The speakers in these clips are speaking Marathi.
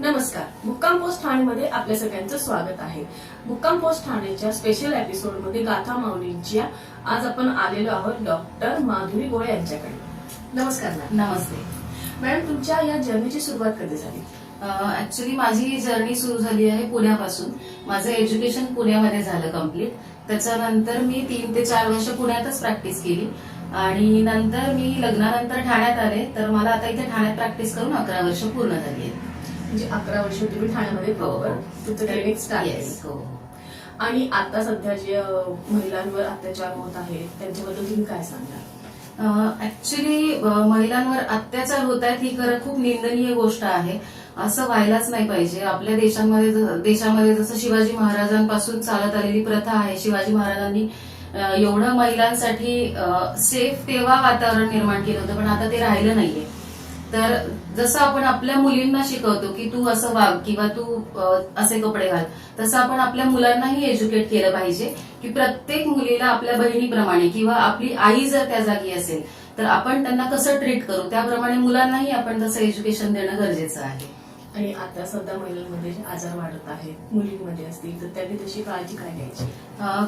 नमस्कार. मुक्काम पोस्ट ठाणेमध्ये आपल्या सगळ्यांचं स्वागत आहे. मुक्काम पोस्ट ठाणेच्या स्पेशल एपिसोडमध्ये गाथा माऊलींच्या आज आपण आलेलो आहोत डॉक्टर माधुरी गोळे यांच्याकडे. नमस्कार नमस्ते. मॅडम तुमच्या या जर्नीची सुरुवात कधी झाली? ऍक्च्युली माझी जर्नी सुरू झाली आहे पुण्यापासून. माझं एज्युकेशन पुण्यामध्ये झालं कंप्लीट त्याच्यानंतर मी तीन ते चार वर्ष पुण्यातच प्रॅक्टिस केली. आणि नंतर मी लग्नानंतर ठाण्यात आले. तर मला आता इथे ठाण्यात प्रॅक्टिस करून अकरा वर्ष पूर्ण झाली आहेत. म्हणजे अकरा वर्ष तुम्ही ठाण्यामध्ये प्रॉपर तुमचं क्लिनिक स्टार्ट. आणि आता सध्या जे महिलांवर अत्याचार होत आहेत त्यांच्याबद्दल तुम्ही काय सांगाल? ऍक्च्युली महिलांवर अत्याचार होत आहेत ही खरं खूप निंदनीय गोष्ट आहे. असं व्हायलाच नाही पाहिजे. आपल्या देशांमध्ये ज- देशामध्ये जसं शिवाजी महाराजांपासून चालत आलेली प्रथा आहे शिवाजी महाराजांनी एवढं महिलांसाठी सेफ तेव्हा वातावरण निर्माण केलं होतं पण आता ते राहिलं नाहीये. तर जसं आपण आपल्या मुलींना शिकवतो की तू असं वाग किंवा तू असे कपडे घाल तसं आपण आपल्या मुलांनाही एज्युकेट केलं पाहिजे की प्रत्येक मुलीला आपल्या बहिणीप्रमाणे किंवा आपली आई जर त्या जागी असेल तर आपण त्यांना कसं ट्रीट करू? त्याप्रमाणे मुलांनाही आपण तसं एज्युकेशन देणं गरजेचं आहे. आणि आता सध्या महिलांमध्ये आजार वाढत आहेत मुलींमध्ये असतील तर त्यांनी तशी काळजी काय घ्यायची?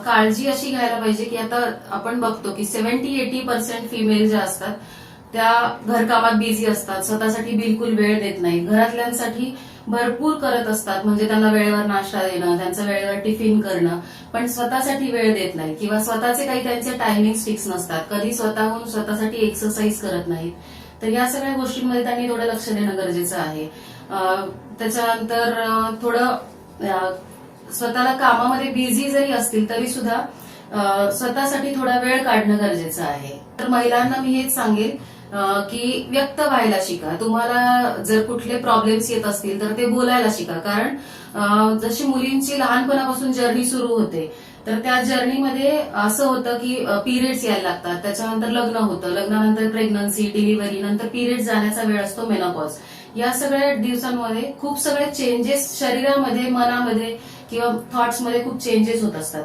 काळजी अशी घ्यायला पाहिजे की आता आपण बघतो की सेव्हन्टी एटी पर्सेंट फिमेल ज्या असतात त्या घरकामात बिझी असतात. स्वतःसाठी बिलकुल वेळ देत नाही. घरातल्यांसाठी भरपूर करत असतात. म्हणजे त्यांना वेळेवर नाश्ता देणं त्यांचं वेळेवर टिफिन करणं. पण स्वतःसाठी वेळ देत नाही. किंवा स्वतःचे काही त्यांचे टायमिंग फिक्स नसतात. कधी स्वतःहून स्वतःसाठी एक्सरसाइज करत नाहीत. तर या सगळ्या गोष्टींमध्ये त्यांनी थोडं लक्ष देणं गरजेचं आहे. त्याच्यानंतर थोडं स्वतःला कामामध्ये बिझी जरी असतील तरी सुद्धा स्वतःसाठी थोडा वेळ काढणं गरजेचं आहे. तर महिलांना मी हेच सांगेन की व्यक्त व्हायला शिका. तुम्हाला जर कुठले प्रॉब्लेम्स येत असतील तर ते बोलायला शिका. कारण जशी मुलींची लहानपणापासून जर्नी सुरू होते तर त्या जर्नीमध्ये असं होतं की पिरियड्स यायला लागतात. त्याच्यानंतर लग्न होतं. लग्नानंतर प्रेग्नन्सी डिलिव्हरी नंतर पिरियड जाण्याचा वेळ असतो मेनोपॉज या सगळ्या दिवसांमध्ये खूप सगळे चेंजेस शरीरामध्ये मनामध्ये किंवा थॉट्समध्ये खूप चेंजेस होत असतात.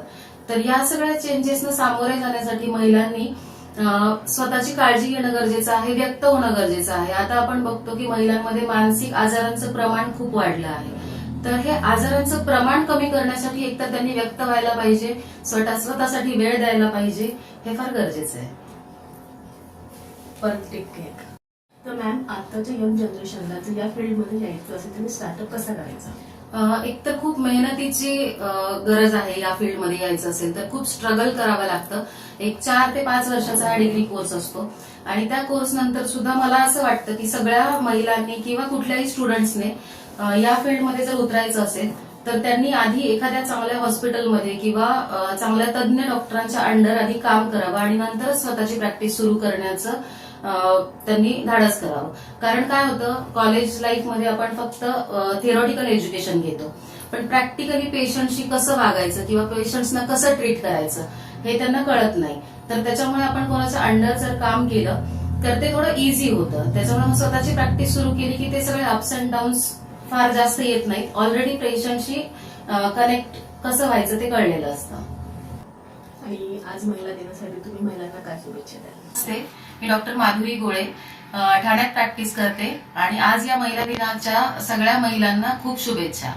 तर या सगळ्या चेंजेसनं सामोरे जाण्यासाठी महिलांनी स्वतःची काळजी घेणं गरजेचं आहे व्यक्त होणं गरजेचं आहे. आता आपण बघतो की महिलांमध्ये मानसिक आजारांचं प्रमाण खूप वाढलं आहे. तर हे आजारांचं प्रमाण कमी करण्यासाठी एकतर त्यांनी व्यक्त व्हायला पाहिजे स्वतः स्वतःसाठी वेळ द्यायला पाहिजे हे फार गरजेचं आहे. परत तर मॅम आताच्या यंग जनरेशनला जर या फील्डमध्ये यायचं असेल तर स्टार्टअप कसा करायचा? एक तर खूप मेहनतीची गरज आहे या फील्डमध्ये यायचं असेल तर खूप स्ट्रगल करावं लागतं. एक चार ते पाच वर्षाचा हा डिग्री कोर्स असतो. आणि त्या कोर्स नंतर सुद्धा मला असं वाटतं की सगळ्या महिलांनी किंवा कुठल्याही स्टुडंट्सने या फील्डमध्ये जर उतरायचं असेल तर त्यांनी आधी एखाद्या चांगल्या हॉस्पिटलमध्ये किंवा चांगल्या तज्ज्ञ डॉक्टरांच्या अंडर आधी काम करावं आणि नंतर स्वतःची प्रॅक्टिस सुरू करण्याचं त्यांनी धाडस करावं. कारण काय होतं कॉलेज लाईफमध्ये आपण फक्त थिअरॉटिकल एज्युकेशन घेतो. पण प्रॅक्टिकली पेशंटशी कसं वागायचं किंवा पेशंट्सना कसं ट्रीट करायचं हे त्यांना कळत नाही. तर त्याच्यामुळे आपण कोणाच्या अंडर जर काम केलं तर ते थोडं इझी होतं. त्याच्यामुळे स्वतःची प्रॅक्टिस सुरू केली की ते सगळे अप्स अँड डाऊन्स फार जास्त येत नाहीत. ऑलरेडी पेशंटशी कनेक्ट कसं व्हायचं ते कळलेलं असतं. आणि आज महिला दिनासाठी तुम्ही महिलांना काय शुभेच्छा द्याल? मी डॉक्टर माधुरी गोळे ठाण्यात प्रॅक्टिस करते आणि आज या महिला दिनाच्या सगळ्या महिलांना खूप शुभेच्छा.